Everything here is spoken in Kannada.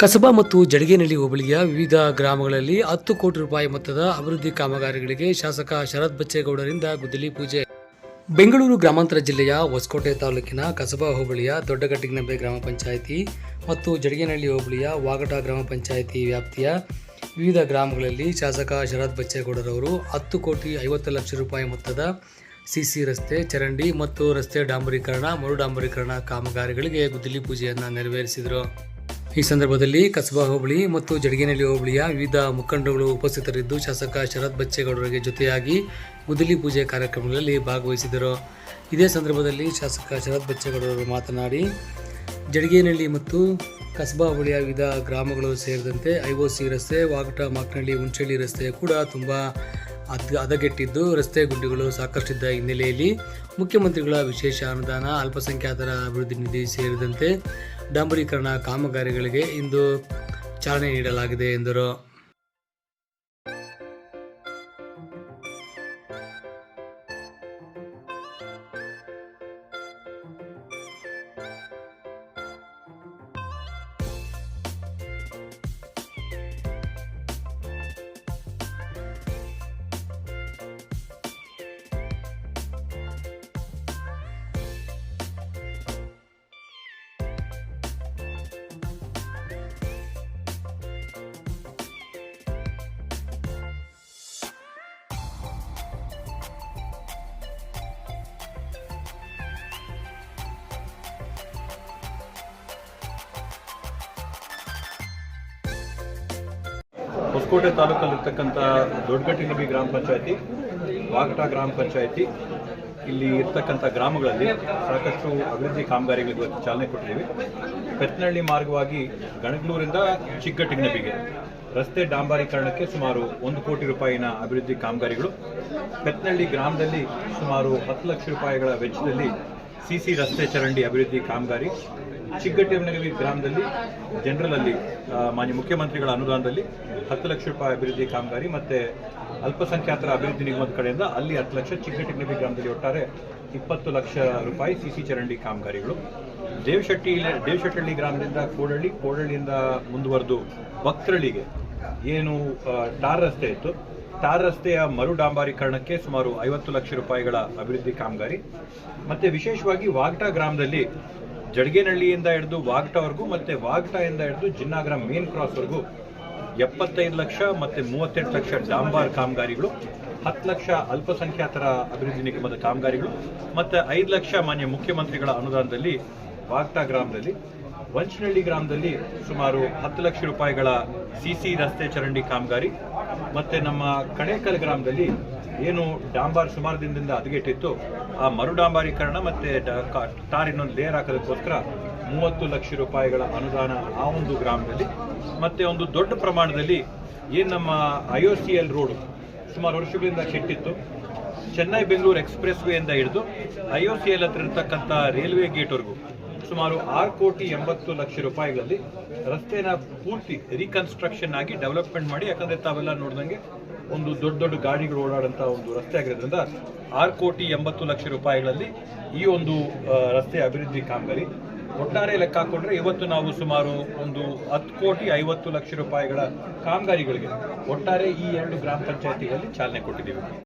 ಕಸಬಾ ಮತ್ತು ಜಡಗೇನಹಳ್ಳಿ ಹೋಬಳಿಯ ವಿವಿಧ ಗ್ರಾಮಗಳಲ್ಲಿ ಹತ್ತು ಕೋಟಿ ರೂಪಾಯಿ ಮೊತ್ತದ ಅಭಿವೃದ್ಧಿ ಕಾಮಗಾರಿಗಳಿಗೆ ಶಾಸಕ ಶರತ್ ಬಚ್ಚೇಗೌಡರಿಂದ ಗುದ್ದಲಿ ಪೂಜೆ. ಬೆಂಗಳೂರು ಗ್ರಾಮಾಂತರ ಜಿಲ್ಲೆಯ ಹೊಸಕೋಟೆ ತಾಲೂಕಿನ ಕಸಬಾ ಹೋಬಳಿಯ ದೊಡ್ಡಗಟ್ಟಿಗಿನಂಬೆ ಗ್ರಾಮ ಪಂಚಾಯಿತಿ ಮತ್ತು ಜಡಗೇನಹಳ್ಳಿ ಹೋಬಳಿಯ ವಾಗಟ ಗ್ರಾಮ ಪಂಚಾಯಿತಿ ವ್ಯಾಪ್ತಿಯ ವಿವಿಧ ಗ್ರಾಮಗಳಲ್ಲಿ ಶಾಸಕ ಶರತ್ ಬಚ್ಚೇಗೌಡರವರು ಹತ್ತು ಕೋಟಿ ಐವತ್ತು ಲಕ್ಷ ರೂಪಾಯಿ ಮೊತ್ತದ ಸಿಸಿ ರಸ್ತೆ, ಚರಂಡಿ ಮತ್ತು ರಸ್ತೆ ಡಾಂಬರೀಕರಣ ಮರು ಡಾಂಬರೀಕರಣ ಕಾಮಗಾರಿಗಳಿಗೆ ಗುದ್ದಲಿ ಪೂಜೆಯನ್ನು ನೆರವೇರಿಸಿದರು. ಈ ಸಂದರ್ಭದಲ್ಲಿ ಕಸಬಾ ಹೋಬಳಿ ಮತ್ತು ಜಡಗೇನಹಳ್ಳಿ ಹೋಬಳಿಯ ವಿವಿಧ ಮುಖಂಡಗಳು ಉಪಸ್ಥಿತರಿದ್ದು ಶಾಸಕ ಶರತ್ ಬಚ್ಚೇಗೌಡರಿಗೆ ಜೊತೆಯಾಗಿ ಗುದ್ದಲಿ ಪೂಜೆ ಕಾರ್ಯಕ್ರಮಗಳಲ್ಲಿ ಭಾಗವಹಿಸಿದರು. ಇದೇ ಸಂದರ್ಭದಲ್ಲಿ ಶಾಸಕ ಶರತ್ ಬಚ್ಚೇಗೌಡರು ಮಾತನಾಡಿ ಜಡಗೇನಹಳ್ಳಿ ಮತ್ತು ಕಸಬಾ ಹೋಬಳಿಯ ವಿವಿಧ ಗ್ರಾಮಗಳು ಸೇರಿದಂತೆ ಐಒಸಿ ರಸ್ತೆ, ವಾಗಟ ಮಾಕನಹಳ್ಳಿ ಹುಂಚಳ್ಳಿ ರಸ್ತೆ ಕೂಡ ತುಂಬ ಅದ್, ಹದಗೆಟ್ಟಿದ್ದು ರಸ್ತೆ ಗುಂಡಿಗಳು ಸಾಕಷ್ಟಿದ್ದ ಹಿನ್ನೆಲೆಯಲ್ಲಿ ಮುಖ್ಯಮಂತ್ರಿಗಳ ವಿಶೇಷ ಅನುದಾನ, ಅಲ್ಪಸಂಖ್ಯಾತರ ಅಭಿವೃದ್ಧಿ ನಿಧಿ ಸೇರಿದಂತೆ ಡಾಂಬರೀಕರಣ ಕಾಮಗಾರಿಗಳಿಗೆ ಇಂದು ಚಾಲನೆ ನೀಡಲಾಗಿದೆ ಎಂದರು. ಹೊಸಕೋಟೆ ತಾಲೂಕಲ್ಲಿರ್ತಕ್ಕಂಥ ದೊಡ್ಡಗಟ್ಟಿನಬಿ ಗ್ರಾಮ ಪಂಚಾಯತಿ ವಾಗಟ ಗ್ರಾಮ ಪಂಚಾಯತಿ, ಇಲ್ಲಿ ಇರ್ತಕ್ಕಂಥ ಗ್ರಾಮಗಳಲ್ಲಿ ಸಾಕಷ್ಟು ಅಭಿವೃದ್ಧಿ ಕಾಮಗಾರಿಗಳಿಗೆ ಚಾಲನೆ ಕೊಟ್ಟಿದ್ದೀವಿ. ಪೆತ್ನಹಳ್ಳಿ ಮಾರ್ಗವಾಗಿ ಗಣಗ್ಲೂರಿಂದ ಚಿಕ್ಕಟ್ಟಿನಬಿಗೆ ರಸ್ತೆ ಡಾಂಬಾರೀಕರಣಕ್ಕೆ ಸುಮಾರು ಒಂದು ಕೋಟಿ ರೂಪಾಯಿನ ಅಭಿವೃದ್ಧಿ ಕಾಮಗಾರಿಗಳು. ಪೆತ್ನಹಳ್ಳಿ ಗ್ರಾಮದಲ್ಲಿ ಸುಮಾರು ಹತ್ತು ಲಕ್ಷ ರೂಪಾಯಿಗಳ ವೆಚ್ಚದಲ್ಲಿ ಸಿಸಿ ರಸ್ತೆ ಚರಂಡಿ ಅಭಿವೃದ್ಧಿ ಕಾಮಗಾರಿ ಚಿಕ್ಕಟ್ಟಿನಗರಿ ಗ್ರಾಮದಲ್ಲಿ, ಜನರಲ್ ಅಲ್ಲಿ ಮಾನ್ಯ ಮುಖ್ಯಮಂತ್ರಿಗಳ ಅನುದಾನದಲ್ಲಿ ಹತ್ತು ಲಕ್ಷ ರೂಪಾಯಿ ಅಭಿವೃದ್ಧಿ ಕಾಮಗಾರಿ ಮತ್ತೆ ಅಲ್ಪಸಂಖ್ಯಾತರ ಅಭಿವೃದ್ಧಿ ನಿಗಮದ ಕಡೆಯಿಂದ ಅಲ್ಲಿ ಹತ್ತು ಲಕ್ಷ ಚಿಕ್ಕಟ್ಟಿನಗರಿ ಗ್ರಾಮದಲ್ಲಿ ಒಟ್ಟಾರೆ ಇಪ್ಪತ್ತು ಲಕ್ಷ ರೂಪಾಯಿ ಸಿಸಿ ಚರಂಡಿ ಕಾಮಗಾರಿಗಳು. ದೇವಶೆಟ್ಟಿ ದೇವಶೆಟ್ಟಳ್ಳಿ ಗ್ರಾಮದಿಂದ ಕೋಡಳ್ಳಿ, ಕೋಡಳ್ಳಿಯಿಂದ ಮುಂದುವರೆದು ಭಕ್ತರಳ್ಳಿಗೆ ಏನು ಟಾರ್ ರಸ್ತೆ ಇತ್ತು. ಟಾರ್ ರಸ್ತೆಯ ಮರು ಡಾಂಬಾರೀಕರಣಕ್ಕೆ ಸುಮಾರು ಐವತ್ತು ಲಕ್ಷ ರೂಪಾಯಿಗಳ ಅಭಿವೃದ್ಧಿ ಕಾಮಗಾರಿ. ಮತ್ತೆ ವಿಶೇಷವಾಗಿ ವಾಗ್ಟಾ ಗ್ರಾಮದಲ್ಲಿ ಜಡಗೇನಹಳ್ಳಿಯಿಂದ ಹಿಡಿದು ವಾಗಟವರೆಗೂ ಮತ್ತೆ ವಾಗಟದಿಂದ ಹಿಡಿದು ಜಿನ್ನಾಗ್ರಾಮ್ ಮೇನ್ ಕ್ರಾಸ್ವರೆಗೂ ಎಪ್ಪತ್ತೈದು ಲಕ್ಷ ಮತ್ತೆ ಮೂವತ್ತೆಂಟು ಲಕ್ಷ ಡಾಂಬಾರ್ ಕಾಮಗಾರಿಗಳು, ಹತ್ತು ಲಕ್ಷ ಅಲ್ಪಸಂಖ್ಯಾತರ ಅಭಿವೃದ್ಧಿ ನಿಗಮದ ಕಾಮಗಾರಿಗಳು, ಮತ್ತೆ ಐದು ಲಕ್ಷ ಮಾನ್ಯ ಮುಖ್ಯಮಂತ್ರಿಗಳ ಅನುದಾನದಲ್ಲಿ ವಾಗ್ಟಾ ಗ್ರಾಮದಲ್ಲಿ ವಂಚನಹಳ್ಳಿ ಗ್ರಾಮದಲ್ಲಿ ಸುಮಾರು ಹತ್ತು ಲಕ್ಷ ರೂಪಾಯಿಗಳ ಸಿಸಿ ರಸ್ತೆ ಚರಂಡಿ ಕಾಮಗಾರಿ, ಮತ್ತೆ ನಮ್ಮ ಕಣೇಕಲ್ ಗ್ರಾಮದಲ್ಲಿ ಏನು ಡಾಂಬಾರ್ ಸುಮಾರು ದಿನದಿಂದ ಹದಗೆಟ್ಟಿತ್ತು. ಆ ಮರು ಡಾಂಬಾರೀಕರಣ ಮತ್ತೆ ಟಾರ್ ಇನ್ನೊಂದು ಲೇಯರ್ ಹಾಕೋದಕ್ಕೋಸ್ಕರ ಮೂವತ್ತು ಲಕ್ಷ ರೂಪಾಯಿಗಳ ಅನುದಾನ ಆ ಒಂದು ಗ್ರಾಮದಲ್ಲಿ, ಮತ್ತೆ ಒಂದು ದೊಡ್ಡ ಪ್ರಮಾಣದಲ್ಲಿ ಏನು ನಮ್ಮ I O C L road ಸುಮಾರು ವರ್ಷಗಳಿಂದ ಕೆಟ್ಟಿತ್ತು. ಚೆನ್ನೈ ಬೆಂಗಳೂರು ಎಕ್ಸ್ಪ್ರೆಸ್ ವೇಯಿಂದ ಹಿಡಿದು ಐ ಒ ಸಿ ಎಲ್ ಹತ್ರ ಇರ್ತಕ್ಕಂಥ ರೈಲ್ವೆ ಗೇಟ್ವರೆಗೂ ಸುಮಾರು ಆರು ಕೋಟಿ ಎಂಬತ್ತು ಲಕ್ಷ ರೂಪಾಯಿಗಳಲ್ಲಿ ರಸ್ತೆನ ಪೂರ್ತಿ ರೀಕನ್ಸ್ಟ್ರಕ್ಷನ್ ಆಗಿ ಡೆವಲಪ್ಮೆಂಟ್ ಮಾಡಿ, ಯಾಕಂದ್ರೆ ತಾವೆಲ್ಲ ನೋಡ್ದಂಗೆ ಒಂದು ದೊಡ್ಡ ದೊಡ್ಡ ಗಾಡಿಗಳು ಓಡಾಡಂತ ಒಂದು ರಸ್ತೆ ಆಗಿರೋದ್ರಿಂದ ಆರು ಕೋಟಿ ಎಂಬತ್ತು ಲಕ್ಷ ರೂಪಾಯಿಗಳಲ್ಲಿ ಈ ಒಂದು ರಸ್ತೆ ಅಭಿವೃದ್ಧಿ ಕಾಮಗಾರಿ ಒಟ್ಟಾರೆ ಲೆಕ್ಕ ಹಾಕೊಂಡ್ರೆ ಇವತ್ತು ನಾವು ಸುಮಾರು ಒಂದು ಹತ್ತು ಕೋಟಿ ಐವತ್ತು ಲಕ್ಷ ರೂಪಾಯಿಗಳ ಕಾಮಗಾರಿಗಳಿಗೆ ಒಟ್ಟಾರೆ ಈ ಎರಡು ಗ್ರಾಮ ಪಂಚಾಯತಿಗಳಲ್ಲಿ ಚಾಲನೆ ಕೊಟ್ಟಿದ್ದೀವಿ.